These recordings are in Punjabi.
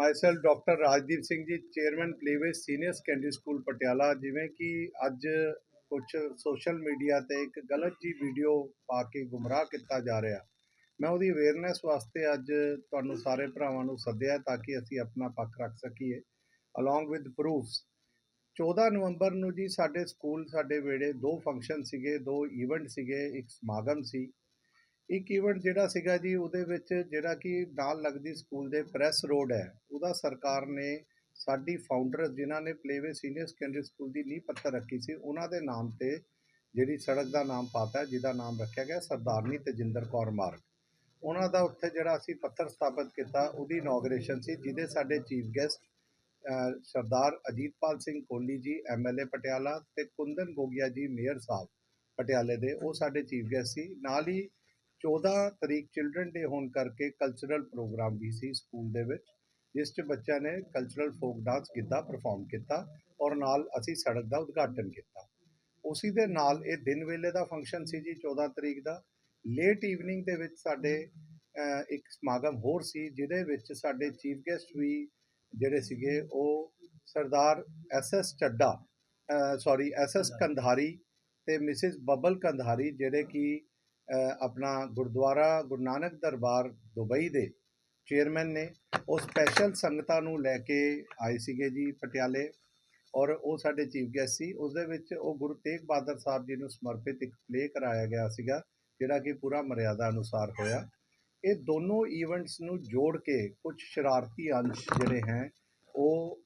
Myself doctor Rajdeep Singh ji chairman Playway Senior Secondary School Patiala ਜਿਵੇਂ ਕਿ ਅੱਜ ਕੁਝ ਸੋਸ਼ਲ ਮੀਡੀਆ ਤੇ ਇੱਕ ਗਲਤ ਜੀ ਵੀਡੀਓ ਪਾ ਕੇ ਗੁੰਮਰਾਹ ਕੀਤਾ ਜਾ ਰਿਹਾ। ਮੈਂ ਉਹਦੀ ਅਵੇਅਰਨੈਸ ਵਾਸਤੇ ਅੱਜ ਤੁਹਾਨੂੰ ਸਾਰੇ ਭਰਾਵਾਂ ਨੂੰ ਸੱਦਿਆ ਤਾਂ ਕਿ ਅਸੀਂ ਆਪਣਾ ਪੱਖ ਰੱਖ ਸਕੀਏ ਅਲੋਂਗ ਵਿਦ ਪ੍ਰੂਫਸ 14 ਨਵੰਬਰ ਨੂੰ ਜੀ ਸਾਡੇ ਸਕੂਲ ਸਾਡੇ ਵੇੜੇ ਦੋ ਫੰਕਸ਼ਨ ਸੀਗੇ, ਦੋ ਇਵੈਂਟ ਸੀਗੇ। ਇੱਕ ਸਮਾਗਮ ਸੀ। ਇੱਕ ਈਵੈਂਟ ਜਿਹੜਾ ਸੀਗਾ ਜੀ, ਉਹਦੇ ਵਿੱਚ ਜਿਹੜਾ ਕਿ ਨਾਲ ਲੱਗਦੀ ਸਕੂਲ ਦੇ ਪ੍ਰੈਸ ਰੋਡ ਹੈ, ਉਹਦਾ ਸਰਕਾਰ ਨੇ ਸਾਡੀ ਫਾਊਂਡਰ ਜਿਨ੍ਹਾਂ ਨੇ ਪਲੇਵੇ ਸੀਨੀਅਰ ਸੈਕੰਡਰੀ ਸਕੂਲ ਦੀ ਨੀਂਹ ਪੱਥਰ ਰੱਖੀ ਸੀ, ਉਹਨਾਂ ਦੇ ਨਾਮ ਤੇ ਜਿਹੜੀ ਸੜਕ ਦਾ ਨਾਮ ਪਾਤਾ, ਜਿਹਦਾ ਨਾਮ ਰੱਖਿਆ ਗਿਆ ਸਰਦਾਰਨੀ ਤੇਜਿੰਦਰ ਕੌਰ ਮਾਰਗ। ਉਹਨਾਂ ਦਾ ਉੱਥੇ ਜਿਹੜਾ ਅਸੀਂ ਪੱਥਰ ਸਥਾਪਿਤ ਕੀਤਾ, ਉਹਦੀ ਇਨੋਗ੍ਰੇਸ਼ਨ ਸੀ, ਜਿਹਦੇ ਸਾਡੇ chief guest Sardar Ajitpal Singh Kohli ji MLA Patiala ਤੇ ਕੁੰਦਨ ਗੋਗਿਆ ਜੀ, ਮੇਅਰ ਸਾਹਿਬ ਪਟਿਆਲੇ ਦੇ, ਉਹ ਸਾਡੇ ਚੀਫ ਗੈਸਟ ਸੀ। ਨਾਲ ਹੀ 14 ਤਰੀਕ ਚਿਲਡਰਨ ਡੇ ਹੋਣ ਕਰਕੇ ਕਲਚਰਲ ਪ੍ਰੋਗਰਾਮ ਵੀ ਸੀ ਸਕੂਲ ਦੇ ਵਿੱਚ, ਜਿਸ 'ਚ ਬੱਚਿਆਂ ਨੇ cultural folk dance Giddha perform ਕੀਤਾ ਔਰ ਨਾਲ ਅਸੀਂ ਸੜਕ ਦਾ ਉਦਘਾਟਨ ਕੀਤਾ। ਉਸੇ ਦੇ ਨਾਲ ਇਹ ਦਿਨ ਵੇਲੇ ਦਾ ਫੰਕਸ਼ਨ ਸੀ ਜੀ 14 ਤਰੀਕ ਦਾ। ਲੇਟ ਈਵਨਿੰਗ ਦੇ ਵਿੱਚ ਸਾਡੇ ਇੱਕ ਸਮਾਗਮ ਹੋਰ ਸੀ, ਜਿਹਦੇ ਵਿੱਚ ਸਾਡੇ ਚੀਫ ਗੈਸਟ ਵੀ ਜਿਹੜੇ ਸੀਗੇ ਉਹ Sardar S S Chadda sorry S S Kandhari ਤੇ ਮਿਸਿਸ ਬਬਲ ਕੰਧਾਰੀ, ਜਿਹੜੇ ਕਿ ਆਪਣਾ ਗੁਰਦੁਆਰਾ ਗੁਰੂ ਨਾਨਕ ਦਰਬਾਰ ਦੁਬਈ ਦੇ ਚੇਅਰਮੈਨ ਨੇ ਉਹ ਸਪੈਸ਼ਲ ਸੰਗਤਾਂ ਨੂੰ ਲੈ ਕੇ ਆਏ ਸੀਗੇ ਜੀ ਪਟਿਆਲੇ ਔਰ ਉਹ ਸਾਡੇ ਚੀਫ ਗੈਸਟ ਸੀ। ਉਸ ਦੇ ਵਿੱਚ ਉਹ ਗੁਰੂ ਤੇਗ ਬਹਾਦਰ ਸਾਹਿਬ ਜੀ ਨੂੰ ਸਮਰਪਿਤ ਇੱਕ ਪਲੇ ਕਰਾਇਆ ਗਿਆ ਸੀਗਾ, ਜਿਹੜਾ ਕਿ ਪੂਰਾ ਮਰਿਆਦਾ ਅਨੁਸਾਰ ਹੋਇਆ। ਇਹ ਦੋਨੋਂ ਇਵੈਂਟਸ ਨੂੰ ਜੋੜ ਕੇ ਕੁਝ ਸ਼ਰਾਰਤੀ ਅੰਸ਼ ਜਿਹੜੇ ਹੈ, ਉਹ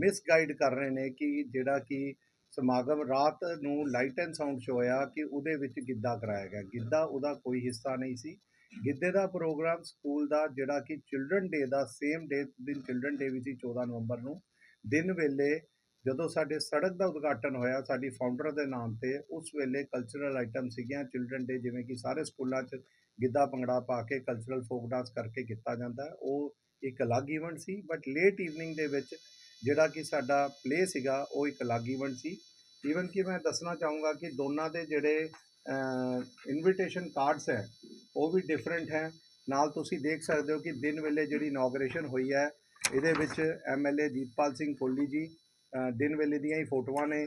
ਮਿਸਗਾਈਡ ਕਰ ਰਹੇ ਨੇ ਕਿ ਜਿਹੜਾ ਕਿ ਸਮਾਗਮ ਰਾਤ ਨੂੰ ਲਾਈਟ ਐਂਡ ਸਾਊਂਡ ਸ਼ੋ ਹੋਇਆ ਕਿ ਉਹਦੇ ਵਿੱਚ ਗਿੱਧਾ ਕਰਾਇਆ ਗਿਆ। ਗਿੱਧਾ ਉਹਦਾ ਕੋਈ ਹਿੱਸਾ ਨਹੀਂ ਸੀ। ਗਿੱਧੇ ਦਾ ਪ੍ਰੋਗਰਾਮ ਸਕੂਲ ਦਾ ਜਿਹੜਾ ਕਿ ਚਿਲਡਰਨ ਡੇ ਦਾ ਸੇਮ ਡੇ ਦਿਨ ਚਿਲਡਰਨ ਡੇ ਵੀ ਸੀ 14 ਨਵੰਬਰ ਨੂੰ। ਦਿਨ ਵੇਲੇ ਜਦੋਂ ਸਾਡੇ ਸੜਕ ਦਾ ਉਦਘਾਟਨ ਹੋਇਆ ਸਾਡੀ ਫਾਊਂਡਰ ਦੇ ਨਾਮ ਤੇ, ਉਸ ਵੇਲੇ ਕਲਚਰਲ ਆਈਟਮ ਸੀਗੀਆਂ ਚਿਲਡਰਨ ਡੇ ਜਿਵੇਂ ਕਿ ਸਾਰੇ ਸਕੂਲਾਂ 'ਚ ਗਿੱਧਾ ਭੰਗੜਾ ਪਾ ਕੇ ਕਲਚਰਲ ਫੋਕ ਡਾਂਸ ਕਰਕੇ ਕੀਤਾ ਜਾਂਦਾ। ਉਹ ਇੱਕ ਅਲੱਗ ਇਵੈਂਟ ਸੀ ਬਟ ਲੇਟ ਈਵਨਿੰਗ ਦੇ ਵਿੱਚ ਜਿਹੜਾ ਕਿ ਸਾਡਾ ਪਲੇ ਸੀਗਾ, ਉਹ ਇੱਕ ਅਲੱਗ ਇਵੈਂਟ ਸੀ। ਈਵਨ ਕਿ ਮੈਂ ਦੱਸਣਾ ਚਾਹੂੰਗਾ ਕਿ ਦੋਨਾਂ ਦੇ ਜਿਹੜੇ ਇਨਵੀਟੇਸ਼ਨ ਕਾਰਡਸ ਹੈ, ਉਹ ਵੀ ਡਿਫਰੈਂਟ ਹੈ। ਨਾਲ ਤੁਸੀਂ ਦੇਖ ਸਕਦੇ ਹੋ ਕਿ ਦਿਨ ਵੇਲੇ ਜਿਹੜੀ ਇਨੋਗਰੇਸ਼ਨ ਹੋਈ ਹੈ, ਇਹਦੇ ਵਿੱਚ ਐਮਐਲਏ ਜੀਤਪਾਲ ਸਿੰਘ ਕੋਹਲੀ ਜੀ ਦਿਨ ਵੇਲੇ ਦੀਆਂ ਹੀ ਫੋਟੋਆਂ ਨੇ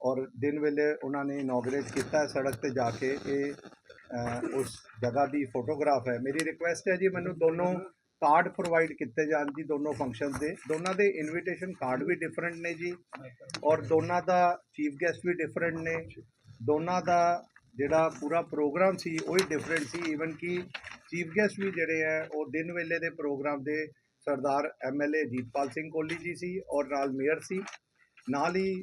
ਔਰ ਦਿਨ ਵੇਲੇ ਉਹਨਾਂ ਨੇ ਇਨੋਗਰੇਟ ਕੀਤਾ ਸੜਕ ਤੇ ਜਾ ਕੇ। ਇਹ ਉਸ ਜਗ੍ਹਾ ਦੀ ਫੋਟੋਗ੍ਰਾਫ ਹੈ। ਮੇਰੀ ਰਿਕੁਐਸਟ ਹੈ ਜੀ, ਮੈਨੂੰ ਦੋਨੋਂ ਕਾਰਡ ਪ੍ਰੋਵਾਈਡ ਕੀਤੇ ਜਾਣ ਜੀ ਦੋਨੋਂ ਫੰਕਸ਼ਨਸ ਦੇ। ਦੋਨਾਂ ਦੇ ਇਨਵੀਟੇਸ਼ਨ ਕਾਰਡ ਵੀ ਡਿਫਰੈਂਟ ਨੇ ਜੀ ਔਰ ਦੋਨਾਂ ਦਾ ਚੀਫ ਗੈਸਟ ਵੀ ਡਿਫਰੈਂਟ ਨੇ। ਦੋਨਾਂ ਦਾ ਜਿਹੜਾ ਪੂਰਾ ਪ੍ਰੋਗਰਾਮ ਸੀ ਉਹ ਹੀ ਡਿਫਰੈਂਟ ਸੀ। ਈਵਨ ਕਿ ਚੀਫ ਗੈਸਟ ਵੀ ਜਿਹੜੇ ਹੈ ਉਹ ਦਿਨ ਵੇਲੇ ਦੇ ਪ੍ਰੋਗਰਾਮ ਦੇ ਸਰਦਾਰ ਐਮਐਲਏ ਜੀਤਪਾਲ ਸਿੰਘ ਕੋਹਲੀ ਜੀ ਸੀ ਔਰ ਨਾਲ ਮੇਅਰ ਸੀ। ਨਾਲ ਹੀ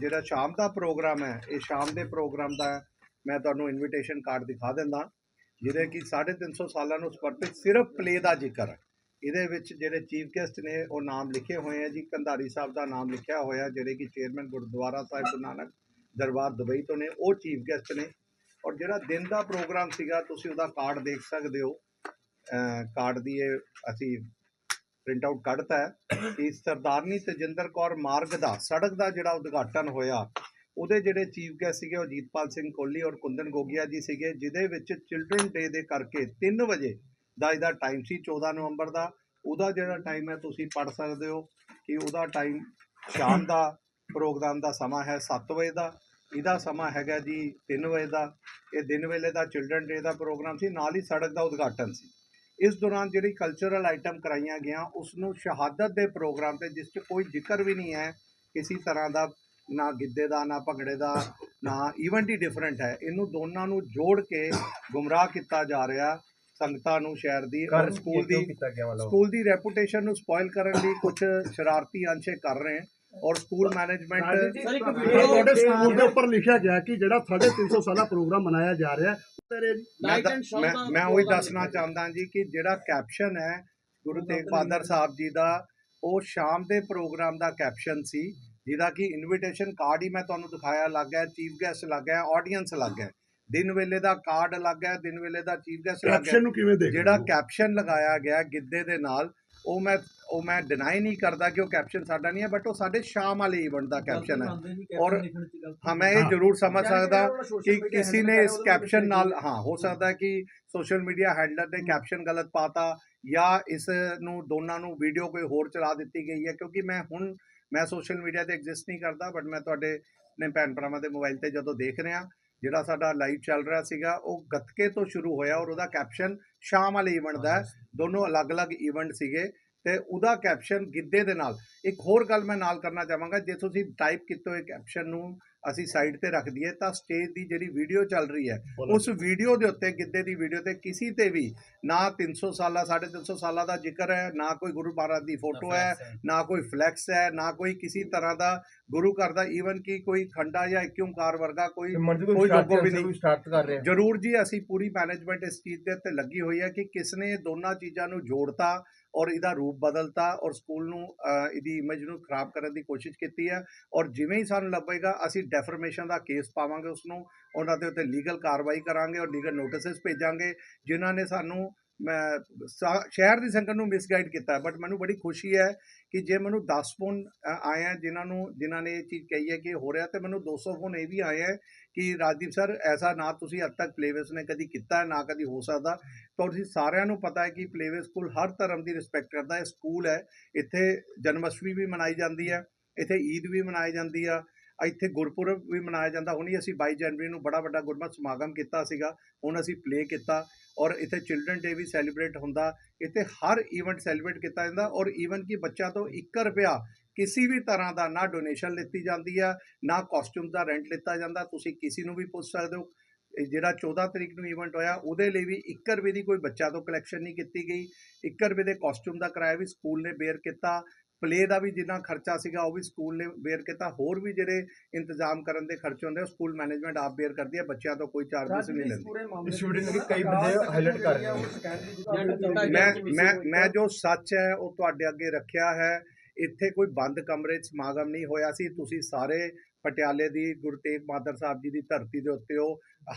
ਜਿਹੜਾ ਸ਼ਾਮ ਦਾ ਪ੍ਰੋਗਰਾਮ ਹੈ, ਇਹ ਸ਼ਾਮ ਦੇ ਪ੍ਰੋਗਰਾਮ ਦਾ ਮੈਂ ਤੁਹਾਨੂੰ ਇਨਵੀਟੇਸ਼ਨ ਕਾਰਡ ਦਿਖਾ ਦਿੰਦਾ। ਜਿਹਦੇ ਕਿ 350 ਸਾਲਾਂ ਨੂੰ ਸਮਰਪਿਤ ਸਿਰਫ ਪਲੇ ਦਾ ਜ਼ਿਕਰ ਹੈ। ਇਹਦੇ ਵਿੱਚ ਜਿਹੜੇ ਚੀਫ ਗੈਸਟ ਨੇ, ਉਹ ਨਾਮ ਲਿਖੇ ਹੋਏ ਆ ਜੀ। ਕੰਧਾਰੀ ਸਾਹਿਬ ਦਾ ਨਾਮ ਲਿਖਿਆ ਹੋਇਆ, ਜਿਹੜੇ ਕਿ ਚੇਅਰਮੈਨ ਗੁਰਦੁਆਰਾ ਸਾਹਿਬ, ਗੁਰੂ ਨਾਨਕ ਦਰਬਾਰ ਦੁਬਈ ਤੋਂ ਨੇ, ਉਹ ਚੀਫ ਗੈਸਟ ਨੇ। ਔਰ ਜਿਹੜਾ ਦਿਨ ਦਾ ਪ੍ਰੋਗਰਾਮ ਸੀਗਾ, ਤੁਸੀਂ ਉਹਦਾ ਕਾਰਡ ਦੇਖ ਸਕਦੇ ਹੋ। ਕਾਰਡ ਦੀ ਇਹ ਅਸੀਂ ਪ੍ਰਿੰਟ ਆਊਟ ਕੱਢਤਾ ਹੈ। ਕਿ ਸਰਦਾਰਨੀ ਤੇਜਿੰਦਰ ਕੌਰ ਮਾਰਗ ਦਾ, ਸੜਕ ਦਾ ਜਿਹੜਾ ਉਦਘਾਟਨ ਹੋਇਆ ਉਹਦੇ ਜਿਹੜੇ ਚੀਫ ਗੈਸਟ ਸੀਗੇ ਉਹ ਜੀਤਪਾਲ ਸਿੰਘ ਕੋਹਲੀ ਔਰ ਕੁੰਦਨ ਗੋਗਿਆ ਜੀ ਸੀਗੇ, ਜਿਹਦੇ ਵਿੱਚ ਚਿਲਡਰਨ ਡੇ ਦੇ ਕਰਕੇ 3 ਵਜੇ ਦਾ ਇਹਦਾ ਟਾਈਮ ਸੀ 14 ਨਵੰਬਰ ਦਾ। ਉਹਦਾ ਜਿਹੜਾ ਟਾਈਮ ਹੈ, ਤੁਸੀਂ ਪੜ ਸਕਦੇ ਹੋ ਕਿ ਉਹਦਾ ਟਾਈਮ ਸ਼ਾਮ ਦਾ ਪ੍ਰੋਗਰਾਮ ਦਾ ਸਮਾਂ ਹੈ 7 ਵਜੇ ਦਾ। ਇਹਦਾ ਸਮਾਂ ਹੈਗਾ ਜੀ 3 ਵਜੇ ਦਾ। ਇਹ ਦਿਨ ਵੇਲੇ ਦਾ ਚਿਲਡਰਨ ਡੇ ਦਾ ਪ੍ਰੋਗਰਾਮ ਸੀ, ਨਾਲ ਹੀ ਸੜਕ ਦਾ ਉਦਘਾਟਨ ਸੀ। ਇਸ ਦੌਰਾਨ ਜਿਹੜੀ ਕਲਚਰਲ ਆਈਟਮ ਕਰਾਈਆਂ ਗਿਆ ਉਸ ਨੂੰ ਸ਼ਹਾਦਤ ਦੇ ਪ੍ਰੋਗਰਾਮ ਤੇ, ਜਿਸ 'ਚ ਕੋਈ ਜ਼ਿਕਰ ਵੀ ਨਹੀਂ ਹੈ, ਕਿਸੇ ਤਰ੍ਹਾਂ ਦਾ ਨਾ ਗਿੱਧੇ ਦਾ ਨਾ ਭੰਗੜੇ ਦਾ ਨਾ ਇਵੈਂਟ ਹੀ ਡਿਫਰੈਂਟ ਹੈ। ਇਹਨੂੰ ਦੋਨਾਂ ਨੂੰ ਜੋੜ ਕੇ ਗੁੰਮਰਾਹ ਕੀਤਾ ਜਾ ਰਿਹਾ ਸੰਗਤਾਂ ਨੂੰ ਸ਼ਹਿਰ ਦੀ ਔਰ ਸਕੂਲ ਦੀ ਸਕੂਲ ਦੀ ਰੈਪੂਟੇਸ਼ਨ ਨੂੰ ਸਪੋਇਲ ਕਰਨ ਲਈ ਕੁਝ ਸ਼ਰਾਰਤੀ ਅੰਸ਼ੇ ਕਰ ਰਹੇ ਹਨ ਔਰ ਸਕੂਲ ਮੈਨੇਜਮੈਂਟ ਤੁਹਾਡੇ ਸਕੂਲ ਦੇ ਉੱਪਰ ਲਿਖਿਆ ਗਿਆ ਕਿ ਜਿਹੜਾ 350 ਸਾਲਾ ਪ੍ਰੋਗਰਾਮ ਮਨਾਇਆ ਜਾ ਰਿਹਾ ਹੈ ਮੈਂ ਉਹੀ ਦੱਸਣਾ ਚਾਹੁੰਦਾ ਜੀ ਕਿ ਜਿਹੜਾ ਕੈਪਸ਼ਨ ਹੈ ਗੁਰੂ ਤੇਗ ਬਹਾਦਰ ਸਾਹਿਬ ਜੀ ਦਾ ਉਹ ਸ਼ਾਮ ਦੇ ਪ੍ਰੋਗਰਾਮ ਦਾ ਕੈਪਸ਼ਨ ਸੀ। ਜਿਹਦਾ ਕਿ ਇਨਵੀਟੇਸ਼ਨ ਕਾਰਡ ਹੀ ਮੈਂ ਤੁਹਾਨੂੰ ਦਿਖਾਇਆ ਲੱਗ ਹੈ ਚੀਫ ਗੈਸਟ ਲੱਗ ਹੈ ਆਡੀਅנס ਲੱਗ ਹੈ ਦਿਨ ਵੇਲੇ ਦਾ ਕਾਰਡ ਲੱਗ ਹੈ ਦਿਨ ਵੇਲੇ ਦਾ ਚੀਫ ਗੈਸਟ ਲੱਗ ਹੈ ਕੈਪਸ਼ਨ ਨੂੰ ਕਿਵੇਂ ਦੇਖਦੇ ਜਿਹੜਾ? ਕੈਪਸ਼ਨ ਲਗਾਇਆ ਗਿਆ ਗਿੱਧੇ ਦੇ ਨਾਲ ਉਹ ਮੈਂ ਉਹ ਮੈਂ ਡਿਨਾਈ ਨਹੀਂ ਕਰਦਾ ਕਿ ਉਹ ਕੈਪਸ਼ਨ ਸਾਡਾ ਨਹੀਂ ਹੈ ਬਟ ਉਹ ਸਾਡੇ ਸ਼ਾਮ ਵਾਲੇ ਇਵੈਂਟ ਦਾ ਕੈਪਸ਼ਨ ਹੈ ਔਰ ਹਾਂ ਮੈਂ ਇਹ। ਜ਼ਰੂਰ ਸਮਝ ਸਕਦਾ ਕਿ ਕਿਸੇ ਨੇ ਇਸ ਕੈਪਸ਼ਨ ਨਾਲ ਹਾਂ ਹੋ ਸਕਦਾ ਹੈ ਕਿ ਸੋਸ਼ਲ ਮੀਡੀਆ ਹੈਂਡਲਰ ਨੇ ਕੈਪਸ਼ਨ ਗਲਤ ਪਾਤਾ ਜਾਂ ਇਸ ਨੂੰ ਦੋਨਾਂ ਨੂੰ ਵੀਡੀਓ ਕੋਈ ਹੋਰ ਚਲਾ ਦਿੱਤੀ ਗਈ ਹੈ ਕਿਉਂਕਿ ਮੈਂ ਹੁਣ ਮੈਂ ਸੋਸ਼ਲ ਮੀਡੀਆ ਤੇ ਐਗਜ਼ਿਸਟ ਨਹੀਂ ਕਰਦਾ ਬਟ ਮੈਂ ਤੁਹਾਡੇ ਨੇ ਭੈਣ ਭਰਾਵਾਂ ਦੇ ਮੋਬਾਈਲ ਤੇ ਜਦੋਂ ਦੇਖ ਰਿਹਾ ਜਿਹੜਾ ਸਾਡਾ ਲਾਈਵ ਚੱਲ ਰਿਹਾ ਸੀਗਾ ਉਹ ਗੱਤਕੇ ਤੋਂ ਸ਼ੁਰੂ ਹੋਇਆ ਔਰ ਉਹਦਾ ਕੈਪਸ਼ਨ ਸ਼ਾਮ ਵਾਲੇ ਇਵੈਂਟ ਦਾ ਦੋਨੋਂ ਅਲੱਗ-ਅਲੱਗ ਇਵੈਂਟ ਸੀਗੇ। ਤੇ ਉਹਦਾ ਕੈਪਸ਼ਨ ਗਿੱਧੇ ਦੇ ਨਾਲ। ਇੱਕ ਹੋਰ ਗੱਲ ਮੈਂ ਨਾਲ ਕਰਨਾ ਚਾਹਾਂਗਾ ਜੇ ਤੁਸੀਂ ਟਾਈਪ ਕੀਤੇ ਹੋਏ ਕੈਪਸ਼ਨ ਨੂੰ ਅਸੀਂ ਸਾਈਡ ਤੇ ਰੱਖ ਦਈਏ ਤਾਂ ਸਟੇਜ ਦੀ ਜਿਹੜੀ ਵੀਡੀਓ ਚੱਲ ਰਹੀ ਹੈ ਉਸ ਵੀਡੀਓ ਦੇ ਉੱਤੇ ਗਿੱਧੇ ਦੀ ਵੀਡੀਓ ਤੇ ਕਿਸੇ ਤੇ ਵੀ ਨਾ 300 ਸਾਲਾ 350 ਸਾਲਾਂ ਦਾ ਜ਼ਿਕਰ ਹੈ ਨਾ ਕੋਈ ਗੁਰੂ ਮਹਾਰਾਜ ਦੀ ਫੋਟੋ ਹੈ ਨਾ ਕੋਈ ਫਲੈਕਸ ਹੈ ਨਾ ਕੋਈ ਕਿਸੇ ਤਰ੍ਹਾਂ ਦਾ ਗੁਰੂ ਘਰ ਦਾ ਈਵਨ ਕਿ ਕੋਈ ਖੰਡਾ ਜਾਂ ਇੱਕ ਓਂਕਾਰ ਵਰਗਾ ਕੋਈ ਕੋਈ ਲੋਗੋ ਵੀ ਨਹੀਂ। ਸਟਾਰਟ ਕਰ ਰਿਹਾ। ਜ਼ਰੂਰ ਜੀ ਅਸੀਂ ਪੂਰੀ ਮੈਨੇਜਮੈਂਟ ਇਸ ਚੀਜ਼ ਦੇ ਉੱਤੇ ਲੱਗੀ ਹੋਈ ਹੈ ਕਿ ਕਿਸ ਨੇ ਦੋਨਾਂ ਚੀਜ਼ਾਂ ਨੂੰ ਜੋੜਤਾ ਔਰ ਇਹਦਾ ਰੂਪ ਬਦਲਤਾ ਔਰ ਸਕੂਲ ਨੂੰ ਇਹਦੀ ਇਮੇਜ ਨੂੰ ਖਰਾਬ ਕਰਨ ਦੀ ਕੋਸ਼ਿਸ਼ ਕੀਤੀ ਹੈ। ਔਰ ਜਿਵੇਂ ਹੀ ਸਾਨੂੰ ਲੱਭੇਗਾ, ਅਸੀਂ ਡੈਫਰਮੇਸ਼ਨ ਦਾ ਕੇਸ ਪਾਵਾਂਗੇ ਉਸ ਨੂੰ ਉਹਨਾਂ ਦੇ ਉੱਤੇ ਲੀਗਲ ਕਾਰਵਾਈ ਕਰਾਂਗੇ ਔਰ ਲੀਗਲ ਨੋਟਿਸਸ ਭੇਜਾਂਗੇ, ਜਿਨ੍ਹਾਂ ਨੇ ਸਾਨੂੰ, ਮੈਂ ਸ਼ਹਿਰ ਦੀ ਸੰਗਤ ਨੂੰ ਮਿਸਗਾਈਡ ਕੀਤਾ ਬਟ ਮੈਨੂੰ ਬੜੀ ਖੁਸ਼ੀ ਹੈ ਕਿ ਜੇ ਮੈਨੂੰ 10 ਫੋਨ ਅ, ਆਏ ਹੈ ਜਿਨ੍ਹਾਂ ਨੂੰ ਜਿਨ੍ਹਾਂ ਨੇ ਇਹ ਚੀਜ਼ ਕਹੀ ਹੈ ਕਿ ਹੋ ਰਿਹਾ ਤੇ ਮੈਨੂੰ 200 ਫੋਨ ਇਹ ਵੀ ਆਏ ਹੈ ਕਿ ਰਾਜਦੀਪ ਸਰ ਐਸਾ ਨਾ ਤੁਸੀਂ ਅੱਜ ਤੱਕ ਪਲੇਵੇਸ ਨੇ ਕਦੀ ਕੀਤਾ ਨਾ ਕਦੀ ਹੋ ਸਕਦਾ। ਤਾਂ ਤੁਸੀਂ ਸਾਰਿਆਂ ਨੂੰ ਪਤਾ ਹੈ ਕਿ ਪਲੇਵੇ ਸਕੂਲ ਹਰ ਧਰਮ ਦੀ ਰਿਸਪੈਕਟ ਕਰਦਾ ਹੈ ਸਕੂਲ ਹੈ ਇੱਥੇ ਜਨਮਅਸ਼ਟਮੀ ਵੀ ਮਨਾਈ ਜਾਂਦੀ ਹੈ ਇੱਥੇ ਈਦ ਵੀ ਮਨਾਈ ਜਾਂਦੀ ਆ ਇੱਥੇ ਗੁਰਪੁਰਬ ਵੀ ਮਨਾਇਆ ਜਾਂਦਾ। ਹੁਣੀ ਅਸੀਂ 22 ਜਨਵਰੀ ਨੂੰ ਬੜਾ ਵੱਡਾ ਗੁਰਮਤਿ ਸਮਾਗਮ ਕੀਤਾ ਸੀਗਾ ਹੁਣ ਅਸੀਂ ਪਲੇ ਕੀਤਾ। ਔਰ ਇੱਥੇ ਚਿਲਡਰਨ ਡੇ ਵੀ ਸੈਲੀਬ੍ਰੇਟ ਹੁੰਦਾ। ਇੱਥੇ ਹਰ ਈਵੈਂਟ ਸੈਲੀਬ੍ਰੇਟ ਕੀਤਾ ਜਾਂਦਾ ਔਰ ਈਵਨ ਕਿ ਬੱਚਾ ਤੋਂ 1 ਰੁਪਿਆ ਕਿਸੇ ਵੀ ਤਰ੍ਹਾਂ ਦਾ ਨਾ ਡੋਨੇਸ਼ਨ ਲਿੱਤੀ ਜਾਂਦੀ ਆ, ਨਾ ਕਾਸਟਿਊਮ ਦਾ ਰੈਂਟ ਲਿੱਤਾ ਜਾਂਦਾ। ਤੁਸੀਂ ਕਿਸੇ ਨੂੰ ਵੀ ਪੁੱਛ ਸਕਦੇ ਹੋ ਜਿਹੜਾ 14 ਤਰੀਕ ਨੂੰ ਇਵੈਂਟ ਹੋਇਆ, ਉਹਦੇ ਲਈ ਵੀ 1 ਰੁਪਏ ਦੀ ਕੋਈ ਬੱਚਾ ਤੋਂ ਕਲੈਕਸ਼ਨ ਨਹੀਂ ਕੀਤੀ ਗਈ। 1 ਰੁਪਏ ਦੇ ਕਾਸਟਿਊਮ ਦਾ ਕਿਰਾਇਆ ਵੀ ਸਕੂਲ ਨੇ ਬੇਅਰ ਕੀਤਾ। ਪਲੇ ਦਾ ਵੀ ਜਿੰਨਾ ਖਰਚਾ ਸੀਗਾ ਉਹ ਵੀ ਸਕੂਲ ਨੇ ਬੇਅਰ ਕੀਤਾ। ਹੋਰ ਵੀ ਜਿਹੜੇ ਇੰਤਜ਼ਾਮ ਕਰਨ ਦੇ ਖਰਚੇ ਹੁੰਦੇ ਆ ਸਕੂਲ ਮੈਨੇਜਮੈਂਟ ਆਪ ਬੇਅਰ ਕਰਦੀ ਹੈ ਬੱਚਿਆਂ ਤੋਂ ਕੋਈ ਚਾਰजेस ਨਹੀਂ ਲੈਂਦੀ। ਇਸ ਵੀਡੀਓ ਨੂੰ ਕਈ ਬੰਦੇ highlight ਕਰ ਰਹੇ ਨੇ। ਮੈਂ ਮੈਂ ਮੈਂ ਜੋ ਸੱਚ ਹੈ ਉਹ ਤੁਹਾਡੇ ਅੱਗੇ ਰੱਖਿਆ ਹੈ। ਇੱਥੇ ਕੋਈ ਬੰਦ ਕਮਰੇ 'ਚ ਸਮਾਗਮ ਨਹੀਂ ਹੋਇਆ ਸੀ। ਤੁਸੀਂ ਸਾਰੇ ਪਟਿਆਲੇ ਦੀ ਗੁਰੂ ਤੇਗ ਬਹਾਦਰ ਸਾਹਿਬ ਜੀ ਦੀ ਧਰਤੀ ਦੇ ਉੱਤੇ ਹੋ।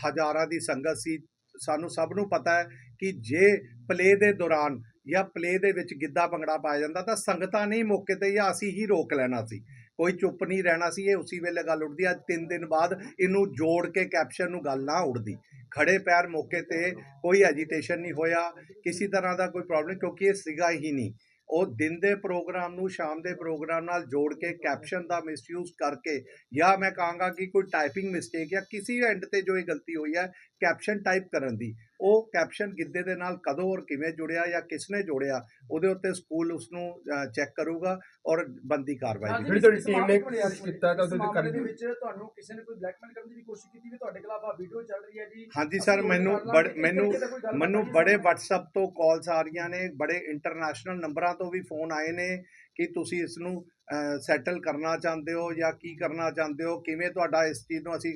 ਹਜ਼ਾਰਾਂ ਦੀ ਸੰਗਤ ਸੀ। ਸਾਨੂੰ ਸਭ ਨੂੰ ਪਤਾ ਹੈ ਕਿ ਜੇ ਪਲੇ ਦੇ ਦੌਰਾਨ ਜਾਂ ਪਲੇ ਦੇ ਵਿੱਚ ਗਿੱਧਾ ਭੰਗੜਾ ਪਾਇਆ ਜਾਂਦਾ ਤਾਂ ਸੰਗਤਾਂ ਨੇ ਮੌਕੇ ਤੇ ਜਾਂ ਅਸੀਂ ਹੀ ਰੋਕ ਲੈਣਾ ਸੀ। ਕੋਈ ਚੁੱਪ ਨਹੀਂ ਰਹਿਣਾ ਸੀ, ਇਹ ਉਸੇ ਵੇਲੇ ਗੱਲ ਉੱਠਦੀ ਅੱਜ ਤਿੰਨ ਦਿਨ ਬਾਅਦ ਇਹਨੂੰ ਜੋੜ ਕੇ ਕੈਪਸ਼ਨ ਨੂੰ ਗੱਲ ਨਾ ਉੱਠਦੀ। ਖੜੇ ਪੈਰ ਮੌਕੇ ਤੇ ਕੋਈ ਐਜੀਟੇਸ਼ਨ ਨਹੀਂ ਹੋਇਆ, ਕਿਸੇ ਤਰ੍ਹਾਂ ਦਾ ਕੋਈ ਪ੍ਰੋਬਲਮ ਕਿਉਂਕਿ ਇਹ ਸੀਗਾ ਹੀ ਨਹੀਂ। ਉਹ ਦਿਨ ਦੇ ਪ੍ਰੋਗਰਾਮ ਨੂੰ, ਸ਼ਾਮ ਦੇ ਪ੍ਰੋਗਰਾਮ ਨਾਲ ਜੋੜ ਕੇ ਕੈਪਸ਼ਨ ਦਾ ਮਿਸਯੂਜ਼ ਕਰਕੇ ਜਾਂ ਮੈਂ ਕਹਾਂਗਾ ਕਿ ਕੋਈ ਟਾਈਪਿੰਗ ਮਿਸਟੇਕ ਜਾਂ ਕਿਸੇ ਐਂਡ ਤੇ ਜੋ ਇਹ ਗਲਤੀ ਹੋਈ ਹੈ ਕੈਪਸ਼ਨ ਟਾਈਪ ਕਰਨ ਦੀ। ਉਹ ਕੈਪਸ਼ਨ ਗਿੱਧੇ ਦੇ ਨਾਲ ਕਦੋਂ ਔਰ ਕਿਵੇਂ ਜੁੜਿਆ ਜਾਂ ਕਿਸ ਨੇ ਜੋੜਿਆ ਉਹਦੇ ਉੱਤੇ ਸਕੂਲ ਉਸ ਨੂੰ ਚੈੱਕ ਕਰੂਗਾ ਔਰ ਬੰਦੀ ਕਾਰਵਾਈ ਜਿਹੜੀ ਤੁਹਾਡੀ ਟੀਮ ਨੇ ਕੋਸ਼ਿਸ਼ ਕੀਤਾ ਤਾਂ ਉਹਦੇ ਕਰਨ। ਦੇ ਵਿੱਚ ਤੁਹਾਨੂੰ ਕਿਸੇ ਨੇ ਕੋਈ ਬਲੈਕਮੇਲ ਕਰਨ ਦੀ ਵੀ ਕੋਸ਼ਿਸ਼ ਕੀਤੀ ਵੀ ਤੁਹਾਡੇ ਖਿਲਾਫ ਆ ਵੀਡੀਓ ਚੱਲ ਰਹੀ ਹੈ ਜੀ। ਹਾਂਜੀ ਸਰ ਮੈਨੂੰ ਬੜ ਮੈਨੂੰ ਮੈਨੂੰ ਬੜੇ WhatsApp ਤੋਂ ਕਾਲਸ ਆ ਰਹੀਆਂ ਨੇ ਬੜੇ ਇੰਟਰਨੈਸ਼ਨਲ ਨੰਬਰਾਂ ਤੋਂ ਵੀ ਫੋਨ ਆਏ ਨੇ ਕਿ ਤੁਸੀਂ ਇਸ ਨੂੰ ਸੈਟਲ ਕਰਨਾ ਚਾਹੁੰਦੇ ਹੋ ਜਾਂ ਕੀ ਕਰਨਾ ਚਾਹੁੰਦੇ ਹੋ ਕਿਵੇਂ ਤੁਹਾਡਾ ਇਸ ਚੀਜ਼ ਨੂੰ ਅਸੀਂ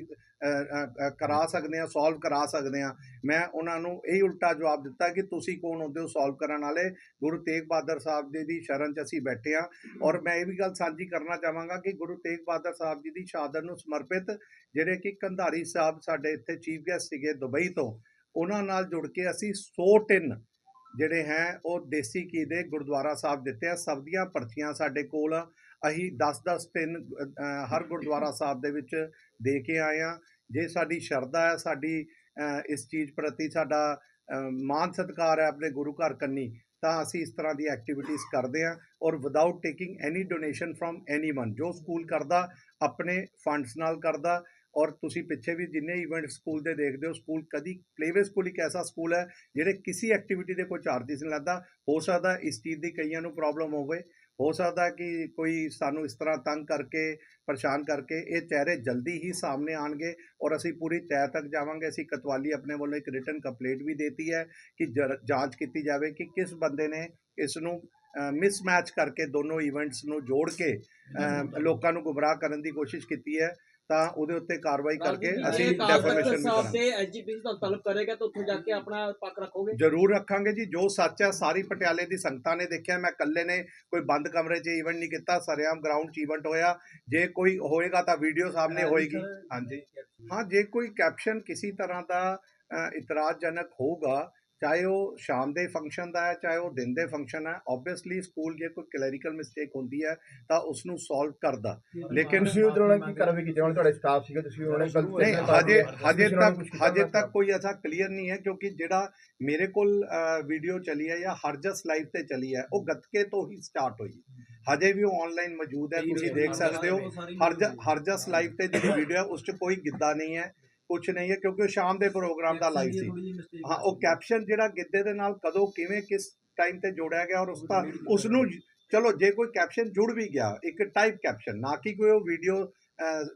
ਕਰਾ ਸਕਦੇ ਹਾਂ ਸੋਲਵ ਕਰਾ ਸਕਦੇ ਹਾਂ। ਮੈਂ ਉਹਨਾਂ ਨੂੰ ਇਹ ਉਲਟਾ ਜਵਾਬ ਦਿੱਤਾ ਕਿ ਤੁਸੀਂ ਕੌਣ ਹੁੰਦੇ ਹੋ ਸੋਲਵ ਕਰਨ ਵਾਲੇ? ਗੁਰੂ ਤੇਗ ਬਹਾਦਰ ਸਾਹਿਬ ਜੀ ਦੀ ਸ਼ਰਨ 'ਚ ਅਸੀਂ ਬੈਠੇ ਹਾਂ। ਔਰ ਮੈਂ ਇਹ ਵੀ ਗੱਲ ਸਾਂਝੀ ਕਰਨਾ ਚਾਹਾਂਗਾ ਕਿ ਗੁਰੂ ਤੇਗ ਬਹਾਦਰ ਸਾਹਿਬ ਜੀ ਦੀ ਸ਼ਹਾਦਤ ਨੂੰ ਸਮਰਪਿਤ ਜਿਹੜੇ ਕਿ ਕੰਧਾਰੀ ਸਾਹਿਬ ਸਾਡੇ ਇੱਥੇ ਚੀਫ ਗੈਸਟ ਸੀਗੇ ਦੁਬਈ ਤੋਂ, ਉਹਨਾਂ ਨਾਲ ਜੁੜ ਕੇ ਅਸੀਂ 100 ਟਿਨ ਜਿਹੜੇ ਹੈ, ਉਹ ਦੇਸੀ ਘੀ ਦੇ ਗੁਰਦੁਆਰਾ ਸਾਹਿਬ ਦਿੱਤੇ ਆ। ਸਭ ਦੀਆਂ ਪਰਚੀਆਂ ਸਾਡੇ ਕੋਲ ਅਸੀਂ 10-10 ਟਿਨ ਹਰ ਗੁਰਦੁਆਰਾ ਸਾਹਿਬ ਦੇ ਵਿੱਚ ਦੇ ਕੇ ਆਏ ਆ ਜੇ ਸਾਡੀ ਸ਼ਰਧਾ ਹੈ ਸਾਡੀ ਇਸ ਚੀਜ਼ ਪ੍ਰਤੀ ਸਾਡਾ ਅ, ਮਾਨ ਸਤਿਕਾਰ ਹੈ ਆਪਣੇ ਗੁਰੂ ਘਰ ਕੰਨੀ ਤਾਂ ਅਸੀਂ ਇਸ ਤਰ੍ਹਾਂ ਦੀ ਐਕਟੀਵਿਟੀਜ਼ ਕਰਦੇ ਹਾਂ ਔਰ without taking any donation from anyone ਜੋ ਸਕੂਲ ਕਰਦਾ ਆਪਣੇ ਫੰਡਸ ਨਾਲ ਕਰਦਾ ਔਰ ਤੁਸੀਂ ਪਿੱਛੇ ਵੀ ਜਿੰਨੇ ਇਵੈਂਟ ਸਕੂਲ ਦੇ ਦੇਖਦੇ ਹੋ ਸਕੂਲ ਕਦੀ ਪਲੇਵੇ ਸਕੂਲ ਇੱਕ ਐਸਾ ਸਕੂਲ ਹੈ ਜਿਹੜੇ ਕਿਸੇ ਐਕਟੀਵਿਟੀ ਦੇ ਕੋਈ ਚਾਰजेस ਨਹੀਂ ਲੈਂਦਾ ਹੋ ਸਕਦਾ ਇਸ ਚੀਜ਼ ਦੀ ਕਈਆਂ ਨੂੰ ਪ੍ਰੋਬਲਮ ਹੋਵੇ ਹੋ ਸਕਦਾ ਕਿ ਕੋਈ ਸਾਨੂੰ ਇਸ ਤਰ੍ਹਾਂ ਤੰਗ ਕਰਕੇ ਪਰੇਸ਼ਾਨ ਕਰਕੇ ਇਹ ਚਿਹਰੇ ਜਲਦੀ ਹੀ ਸਾਹਮਣੇ ਆਣਗੇ ਔਰ ਅਸੀਂ ਪੂਰੀ ਤਹਿ ਤੱਕ ਜਾਵਾਂਗੇ। ਅਸੀਂ ਕਤਵਾਲੀ ਆਪਣੇ ਵੱਲੋਂ ਇੱਕ ਰਿਟਨ ਕੰਪਲੇਂਟ ਵੀ ਦੇਤੀ ਹੈ ਕਿ ਜਾਂਚ ਕੀਤੀ ਜਾਵੇ ਕਿ ਕਿਸ ਬੰਦੇ ਨੇ ਇਸ ਨੂੰ ਮਿਸਮੈਚ ਕਰਕੇ ਦੋਨੋਂ ਇਵੈਂਟਸ ਨੂੰ ਜੋੜ ਕੇ ਲੋਕਾਂ ਨੂੰ ਗੁੰਮਰਾਹ ਕਰਨ ਦੀ ਕੋਸ਼ਿਸ਼ ਕੀਤੀ ਹੈ। ਤਾਂ ਉਹਦੇ ਉੱਤੇ ਕਾਰਵਾਈ ਕਰਕੇ ਅਸੀਂ ਡੈਫਰਮੇਸ਼ਨ ਵੀ ਕਰਾਂਗੇ। ਐਜੀਪੀਸੀ ਤੋਂ ਤਲਬ ਕਰੇਗਾ ਤਾਂ ਉੱਥੇ ਜਾ ਕੇ ਆਪਣਾ ਪੱਕ ਰੱਖੋਗੇ? ਜ਼ਰੂਰ ਰੱਖਾਂਗੇ ਜੀ ਜੋ ਸੱਚ ਹੈ ਸਾਰੀ ਪਟਿਆਲੇ ਦੀ ਸੰਗਤਾਂ ਨੇ ਦੇਖਿਆ ਮੈਂ ਇਕੱਲੇ ਨੇ ਕੋਈ ਬੰਦ ਕਮਰੇ 'ਚ ਇਵੈਂਟ ਨਹੀਂ ਕੀਤਾ ਸਰਿਆਮ ਗਰਾਊਂਡ 'ਚ ਇਵੈਂਟ ਹੋਇਆ। ਜੇ ਕੋਈ ਹੋਏਗਾ ਤਾਂ ਵੀਡੀਓ ਸਾਹਮਣੇ ਹੋਏਗੀ। ਹਾਂਜੀ। ਹਾਂ ਜੇ ਕੋਈ ਕੈਪਸ਼ਨ ਕਿਸੇ ਤਰ੍ਹਾਂ ਦਾ ਇਤਰਾਜ਼ਜਨਕ ਹੋਊਗਾ ਚਾਹੇ ਉਹ ਸ਼ਾਮ ਦੇ ਫੰਕਸ਼ਨ ਦਾ ਹੈ ਚਾਹੇ ਉਹ ਦਿਨ ਦੇ ਫੰਕਸ਼ਨ ਹੈ ਆਬਵੀਅਸਲੀ ਸਕੂਲ ਜੇ ਕੋਈ ਕਲੈਰੀਕਲ ਮਿਸਟੇਕ ਹੁੰਦੀ ਹੈ ਤਾਂ ਉਸ ਨੂੰ ਸੋਲਵ ਕਰਦਾ ਲੇਕਿਨ ਤੁਸੀਂ ਉਹਦੇ ਨਾਲ ਕੀ ਕਾਰਵਾਈ ਕੀਤੀ ਉਹਨਾਂ ਤੁਹਾਡੇ ਸਟਾਫ ਸੀਗਾ ਤੁਸੀਂ ਉਹਨਾਂ ਨੇ ਗਲਤ ਨਹੀਂ ਹਜੇ ਹਜੇ ਉਹਨਾਂ ਤੱਕ ਹਜੇ ਤੱਕ ਕੋਈ ਐਸਾ ਕਲੀਅਰ ਨਹੀਂ ਹੈ ਕਿਉਂਕਿ ਜਿਹੜਾ ਮੇਰੇ ਕੋਲ ਵੀਡੀਓ ਚੱਲੀ ਹੈ ਜਾਂ ਹਰਜਸ ਲਾਈਵ ਤੇ ਚੱਲੀ ਹੈ ਉਹ ਗੱਤਕੇ ਤੋਂ ਹੀ ਸਟਾਰਟ ਹੋਈ ਹਜੇ ਵੀ ਉਹ ਆਨਲਾਈਨ ਮੌਜੂਦ ਹੈ ਤੁਸੀਂ ਦੇਖ ਸਕਦੇ ਹੋ ਹਰਜ ਹਰਜਸ ਲਾਈਵ ਤੇ ਜਿਹੜੀ ਵੀਡੀਓ ਹੈ ਉਸ 'ਚ ਕੋਈ ਗਿੱਧਾ ਨਹੀਂ ਹੈ। ਕੁਝ ਨਹੀਂ ਹੈ ਕਿਉਂਕਿ ਉਹ ਸ਼ਾਮ ਦੇ ਪ੍ਰੋਗਰਾਮ ਦਾ ਲਾਈਵ ਸੀ। ਹਾਂ ਉਹ ਕੈਪਸ਼ਨ ਜਿਹੜਾ ਗਿੱਧੇ ਦੇ ਨਾਲ ਕਦੋਂ ਕਿਵੇਂ ਕਿਸ ਟਾਈਮ ਤੇ ਜੋੜਿਆ ਗਿਆ ਔਰ ਉਸ ਦਾ ਉਸ ਨੂੰ ਚਲੋ ਜੇ ਕੋਈ ਕੈਪਸ਼ਨ ਜੁੜ ਵੀ ਗਿਆ ਇੱਕ ਟਾਈਪ ਕੈਪਸ਼ਨ ਨਾ ਕਿ ਕੋਈ ਉਹ ਵੀਡੀਓ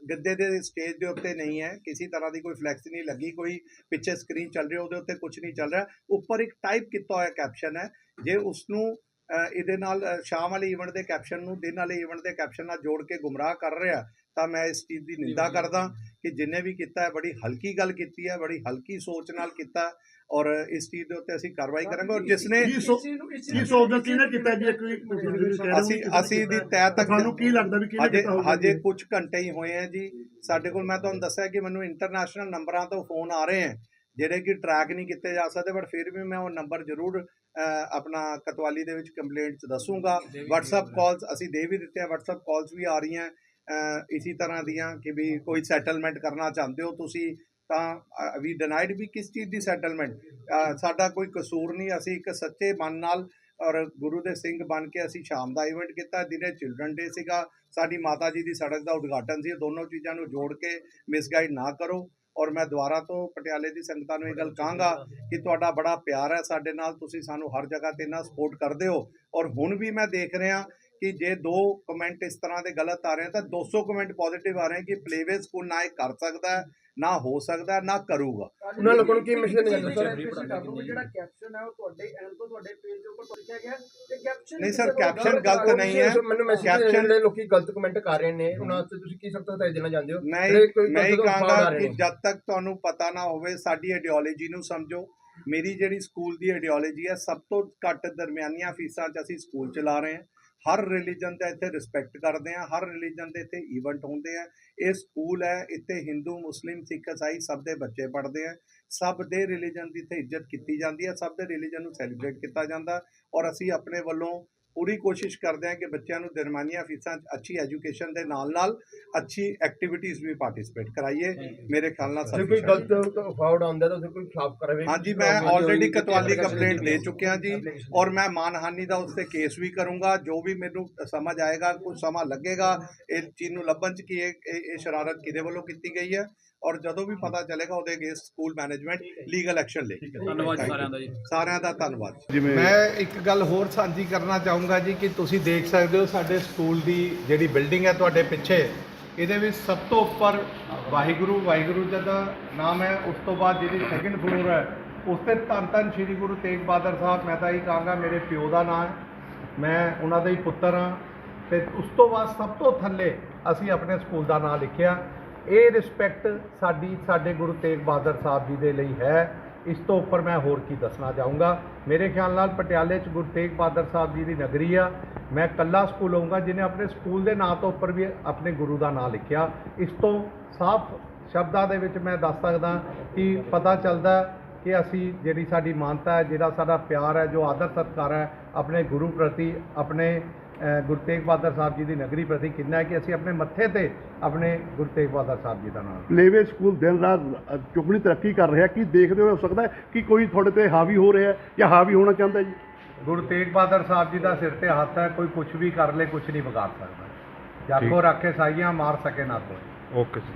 ਗਿੱਧੇ ਦੇ ਸਟੇਜ ਦੇ ਉੱਤੇ ਨਹੀਂ ਹੈ ਕਿਸੇ ਤਰ੍ਹਾਂ ਦੀ ਕੋਈ ਫਲੈਕਸ ਨਹੀਂ ਲੱਗੀ ਕੋਈ ਪਿੱਛੇ ਸਕਰੀਨ ਚੱਲ ਰਹੀ ਉਹਦੇ ਉੱਤੇ ਕੁਝ ਨਹੀਂ ਚੱਲ ਰਿਹਾ ਉੱਪਰ ਇੱਕ ਟਾਈਪ ਕੀਤਾ ਹੋਇਆ ਕੈਪਸ਼ਨ ਹੈ। ਜੇ ਉਸ ਨੂੰ ਇਹਦੇ ਨਾਲ ਸ਼ਾਮ ਵਾਲੇ ਇਵੈਂਟ ਦੇ ਕੈਪਸ਼ਨ ਨੂੰ ਦਿਨ ਵਾਲੇ ਇਵੈਂਟ ਦੇ ਕੈਪਸ਼ਨ ਨਾਲ ਜੋੜ ਕੇ ਗੁੰਮਰਾਹ ਕਰ ਰਿਹਾ ਤਾਂ ਮੈਂ ਇਸ ਚੀਜ਼ ਦੀ ਨਿੰਦਾ ਕਰਦਾ ਕਿ ਜਿੰਨੇ ਵੀ ਕੀਤਾ ਹੈ ਬੜੀ ਹਲਕੀ ਗੱਲ ਕੀਤੀ ਹੈ ਬੜੀ ਹਲਕੀ ਸੋਚ ਨਾਲ ਕੀਤਾ ਔਰ ਇਸ ਚੀਜ਼ ਦੇ ਉੱਤੇ ਅਸੀਂ ਕਾਰਵਾਈ ਕਰਾਂਗੇ। ਔਰ ਜਿਸ ਨੇ ਕੀ ਸੋਚਦੇ ਕਿਹਨੇ ਕੀਤਾ ਜੀ? ਇੱਕ ਅਸੀਂ ਅਸੀਂ ਦੀ ਤੈ ਤੱਕ ਤੁਹਾਨੂੰ ਕੀ ਲੱਗਦਾ ਵੀ ਕਿਹਨੇ ਹਜੇ ਕੀਤਾ ਹੋਊਗਾ? ਹਜੇ ਜੀ? ਕੁਝ ਘੰਟੇ ਹੀ ਹੋਏ ਆ ਜੀ। ਸਾਡੇ ਕੋਲ ਮੈਂ ਤੁਹਾਨੂੰ ਦੱਸਿਆ ਕਿ ਮੈਨੂੰ ਇੰਟਰਨੈਸ਼ਨਲ ਨੰਬਰਾਂ ਤੋਂ ਫੋਨ ਆ ਰਹੇ ਆ ਜਿਹੜੇ ਕਿ ਟਰੈਕ ਨਹੀਂ ਕੀਤੇ ਜਾ ਸਕਦੇ ਬਟ ਫਿਰ ਵੀ ਮੈਂ ਉਹ ਨੰਬਰ ਜ਼ਰੂਰ ਆਪਣਾ ਕਤਵਾਲੀ ਦੇ ਵਿੱਚ ਕੰਪਲੇਂਟ ਚ ਦੱਸੂਗਾ। WhatsApp ਕਾਲਸ ਅਸੀਂ ਦੇ ਵੀ ਦਿੱਤੇ ਆ WhatsApp ਕਾਲਸ ਵੀ ਆ ਰਹੀਆਂ ਅ, ਇਸੀ ਤਰ੍ਹਾਂ ਦੀਆਂ ਕਿ ਵੀ ਕੋਈ ਸੈਟਲਮੈਂਟ ਕਰਨਾ ਚਾਹੁੰਦੇ ਹੋ ਤੁਸੀਂ ਤਾਂ ਵੀ ਡਿਨਾਈਡ ਵੀ ਕਿਸ ਚੀਜ਼ ਦੀ ਸੈਟਲਮੈਂਟ ਸਾਡਾ ਕੋਈ ਕਸੂਰ ਨਹੀਂ ਅਸੀਂ ਇੱਕ ਸੱਚੇ ਮਨ ਨਾਲ ਔਰ ਗੁਰੂ ਦੇ ਸਿੰਘ ਬਣ ਕੇ ਅਸੀਂ ਸ਼ਾਮ ਦਾ ਇਵੈਂਟ ਕੀਤਾ ਦਿਨੇ ਚਿਲਡਰਨ ਡੇ ਸੀਗਾ ਸਾਡੀ ਮਾਤਾ ਜੀ ਦੀ ਸੜਕ ਦਾ ਉਦਘਾਟਨ ਸੀ ਦੋਨੋਂ ਚੀਜ਼ਾਂ ਨੂੰ ਜੋੜ ਕੇ ਮਿਸਗਾਈਡ ਨਾ ਕਰੋ ਔਰ ਮੈਂ ਦੁਬਾਰਾ ਤੋਂ ਪਟਿਆਲੇ ਦੀ ਸੰਗਤਾਂ ਨੂੰ ਇਹ ਗੱਲ ਕਹਾਂਗਾ ਕਿ ਤੁਹਾਡਾ ਬੜਾ ਪਿਆਰ ਹੈ ਸਾਡੇ ਨਾਲ ਤੁਸੀਂ ਸਾਨੂੰ ਹਰ ਜਗ੍ਹਾ ਤੇ ਨਾ ਸਪੋਰਟ ਕਰਦੇ ਹੋ ਔਰ ਹੁਣ ਵੀ ਮੈਂ ਦੇਖ ਰਿਹਾ ਕਿ ਜੇ ਦੋ ਕਮੈਂਟ ਇਸ ਤਰ੍ਹਾਂ ਦੇ ਗਲਤ ਆ ਰਹੇ ਤਾਂ 200 ਕਮੈਂਟ ਪੋਜ਼ਿਟਿਵ ਆ ਰਹੇ ਕਿ ਪਲੇਵੇ ਸਕੂਲ ਨਾ ਇਹ ਕਰ ਸਕਦਾ ਹੈ, ਨਾ ਹੋ ਸਕਦਾ ਹੈ, ਨਾ ਕਰੂਗਾ। ਉਹਨਾਂ ਲੋਕਾਂ ਨੂੰ ਕੀ ਮੈਸੇਜ ਦੇਣਾ ਚਾਹੁੰਦੇ ਚਾਹੁੰਦੇ ਸਰ ਜਿਹੜਾ ਕੈਪਸ਼ਨ ਹੈ ਉਹ ਤੁਹਾਡੇ ਐਂਡ ਤੋਂ ਤੁਹਾਡੇ ਪੇਜ ਦੇ ਉੱਪਰ ਲਿਖਿਆ ਗਿਆ ਤੇ ਕੈਪਸ਼ਨ ਨਹੀਂ ਸਰ, caption ਗਲਤ ਨਹੀਂ ਹੈ। ਮੈਨੂੰ ਮੈਸੇਜ ਜਿਹੜੇ ਲੋਕੀ ਗਲਤ ਕਮੈਂਟ ਕਰ ਰਹੇ ਨੇ ਉਹਨਾਂ ਉੱਤੇ ਤੁਸੀਂ ਕੀ ਸਖਤ ਹਦਾਇਤ ਦੇਣਾ ਚਾਹੁੰਦੇ ਹੋ? ਮੈਂ ਮੈਂ ਹੀ ਕਹਾਂਗਾ ਕਿ ਨੇ। ਜਦ ਤੱਕ ਤੁਹਾਨੂੰ ਪਤਾ ਨਾ ਹੋਵੇ ਸਾਡੀ ਆਈਡੀਓਲੋਜੀ ਨੂੰ ਸਮਝੋ। ਮੇਰੀ ਜਿਹੜੀ ਸਕੂਲ ਦੀ ਆਈਡੀਓਲੋਜੀ ਹੈ ਸਭ ਤੋਂ ਘੱਟ ਦਰਮਿਆਨੀਆਂ ਫੀਸਾਂ 'ਚ ਅਸੀਂ ਸਕੂਲ ਚਲਾ ਰਹੇ ਹਾਂ। ਹਰ ਰਿਲੀਜਨ ਦਾ ਇੱਥੇ ਰਿਸਪੈਕਟ ਕਰਦੇ ਹਾਂ ਹਰ ਰਿਲੀਜਨ ਦੇ ਇੱਥੇ ਇਵੈਂਟ ਹੁੰਦੇ ਆ। ਇਹ ਸਕੂਲ ਹੈ, ਇੱਥੇ ਹਿੰਦੂ, ਮੁਸਲਿਮ, ਸਿੱਖ, ਇਸਾਈ ਸਭ ਦੇ ਬੱਚੇ ਪੜ੍ਹਦੇ ਆ। ਸਭ ਦੇ ਰਿਲੀਜਨ ਦੀ ਇੱਥੇ ਇੱਜ਼ਤ ਕੀਤੀ ਜਾਂਦੀ ਹੈ ਸਭ ਦੇ ਰਿਲੀਜਨ ਨੂੰ ਸੈਲੀਬ੍ਰੇਟ ਕੀਤਾ ਜਾਂਦਾ ਔਰ ਅਸੀਂ ਆਪਣੇ ਵੱਲੋਂ ਪੂਰੀ ਕੋਸ਼ਿਸ਼ ਕਰਦੇ ਹਾਂ ਕਿ ਬੱਚਿਆਂ ਨੂੰ ਦਰਮਿਆਨੀਆਂ ਫੀਸਾਂ 'ਚ ਅੱਛੀ ਐਜੂਕੇਸ਼ਨ ਦੇ ਨਾਲ ਨਾਲ ਅੱਛੀ ਐਕਟੀਵਿਟੀਜ਼ ਵੀ ਪਾਰਟਿਸਿਪੇਟ ਕਰਾਈਏ। ਮੇਰੇ ਖਿਆਲ ਨਾਲ ਜੇ ਕੋਈ। ਗਲਤ ਅਫਵਾਹ ਆਉਂਦਾ ਤਾਂ ਕੋਈ ਖਿਲਾਫ ਕਰਵੇ ਹਾਂਜੀ ਮੈਂ ਆਲਰੇਡੀ ਕਤਵਾਲੀ ਕੰਪਲੇਂਟ ਦੇ ਚੁੱਕਿਆ ਜੀ ਔਰ ਮੈਂ ਮਾਨਹਾਨੀ ਦਾ ਉਸ ਤੇ ਕੇਸ ਵੀ ਕਰੂੰਗਾ। ਜੋ ਵੀ ਮੈਨੂੰ ਸਮਝ ਆਏਗਾ ਕੁਝ ਸਮਾਂ ਲੱਗੇਗਾ ਇਸ ਚੀਜ਼ ਨੂੰ ਲੱਭਣ ਚ ਕਿ ਇਹ ਇਹ ਇਹ ਸ਼ਰਾਰਤ ਕਿਹਦੇ ਵੱਲੋਂ ਕੀਤੀ ਗਈ ਹੈ? ਔਰ ਜਦੋਂ ਵੀ ਪਤਾ ਚੱਲੇਗਾ ਉਹਦੇ against school management legal action ਲੇਗੀ ਧੰਨਵਾਦ ਸਾਰਿਆਂ ਦਾ ਜੀ। ਸਾਰਿਆਂ ਦਾ ਧੰਨਵਾਦ। ਮੈਂ ਇੱਕ ਗੱਲ ਹੋਰ ਸਾਂਝੀ ਕਰਨਾ ਚਾਹੂੰਗਾ ਜੀ ਕਿ ਤੁਸੀਂ ਦੇਖ ਸਕਦੇ ਹੋ ਸਾਡੇ ਸਕੂਲ ਦੀ ਜਿਹੜੀ ਬਿਲਡਿੰਗ ਹੈ ਤੁਹਾਡੇ ਪਿੱਛੇ ਇਹਦੇ ਵਿੱਚ ਸਭ ਤੋਂ ਉੱਪਰ ਵਾਹਿਗੁਰੂ ਵਾਹਿਗੁਰੂ ਜੀ ਦਾ ਨਾਮ ਹੈ ਉਸ ਤੋਂ ਬਾਅਦ ਜਿਹੜੀ ਸੈਕੰਡ ਫਲੋਰ ਹੈ ਉਸ ਤੇ ਧੰਨ ਧੰਨ ਸ੍ਰੀ ਗੁਰੂ ਤੇਗ ਬਹਾਦਰ ਸਾਹਿਬ ਮੈਂ ਤਾਂ ਇਹ ਕਹਾਂਗਾ ਮੇਰੇ ਪਿਓ ਦਾ ਨਾਮ ਮੈਂ ਉਹਨਾਂ ਦਾ ਹੀ ਪੁੱਤਰ ਹਾਂ ਤੇ ਉਸ ਤੋਂ ਬਾਅਦ ਸਭ ਤੋਂ ਥੱਲੇ ਅਸੀਂ ਆਪਣੇ ਸਕੂਲ ਦਾ ਨਾਮ ਲਿਖਿਆ। ਇਹ ਰਿਸਪੈਕਟ ਸਾਡੀ, ਸਾਡੇ ਗੁਰੂ ਤੇਗ ਬਹਾਦਰ ਸਾਹਿਬ ਜੀ ਦੇ ਲਈ ਹੈ। ਇਸ ਤੋਂ ਉੱਪਰ ਮੈਂ ਹੋਰ ਕੀ ਦੱਸਣਾ ਚਾਹੂੰਗਾ? ਮੇਰੇ ਖਿਆਲ ਨਾਲ ਪਟਿਆਲੇ 'ਚ ਗੁਰੂ ਤੇਗ ਬਹਾਦਰ ਸਾਹਿਬ ਜੀ ਦੀ ਨਗਰੀ ਆ। ਮੈਂ ਕੱਲਾ ਸਕੂਲ ਹੋਊਂਗਾ ਜਿਹਨੇ ਆਪਣੇ ਸਕੂਲ ਦੇ ਨਾਂ ਤੋਂ ਉੱਪਰ ਵੀ ਆਪਣੇ ਗੁਰੂ ਦਾ ਨਾਂ ਲਿਖਿਆ। ਇਸ ਤੋਂ ਸਾਫ਼ ਸ਼ਬਦਾਂ ਦੇ ਵਿੱਚ ਮੈਂ ਦੱਸ ਸਕਦਾ ਕਿ ਪਤਾ ਚੱਲਦਾ ਕਿ ਅਸੀਂ ਜਿਹੜੀ ਸਾਡੀ ਮਾਨਤਾ ਹੈ, ਜਿਹੜਾ ਸਾਡਾ ਪਿਆਰ ਹੈ, ਜੋ ਆਦਰ ਸਤਿਕਾਰ ਹੈ, ਆਪਣੇ ਗੁਰੂ ਪ੍ਰਤੀ, ਆਪਣੇ ਗੁਰੂ ਤੇਗ ਬਹਾਦਰ ਸਾਹਿਬ ਜੀ ਦੀ ਨਗਰੀ ਪ੍ਰਤੀ ਕਿੰਨਾ ਹੈ ਕਿ ਅਸੀਂ ਆਪਣੇ ਮੱਥੇ ਤੇ ਆਪਣੇ ਗੁਰੂ ਤੇਗ ਬਹਾਦਰ ਸਾਹਿਬ ਜੀ ਦਾ ਨਾਮ ਪਲੇਵੇ ਸਕੂਲ ਦਿਨ ਰਾਤ ਚੁਗਣੀ ਤਰੱਕੀ ਕਰ ਰਿਹਾ ਕੀ ਦੇਖਦੇ ਹੋ ਸਕਦਾ ਹੈ ਕਿ ਕੋਈ ਤੁਹਾਡੇ ਤੇ ਹਾਵੀ ਹੋ ਰਿਹਾ ਹੈ ਜਾਂ ਹਾਵੀ ਹੋਣਾ ਚਾਹੁੰਦਾ ਜੀ? ਗੁਰੂ ਤੇਗ ਬਹਾਦਰ ਸਾਹਿਬ ਜੀ ਦਾ ਸਿਰ ਤੇ ਹੱਥ ਹੈ ਕੋਈ ਕੁਝ ਵੀ ਕਰ ਲੇ ਕੁਝ ਨਹੀਂ ਵਿਗਾੜ ਸਕਦਾ। ਜਾਗੋ ਰੱਖੇ ਸਾਈਆਂ ਮਾਰ ਸਕੇ ਨਾ ਕੋਈ। ਓਕੇ ਜੀ।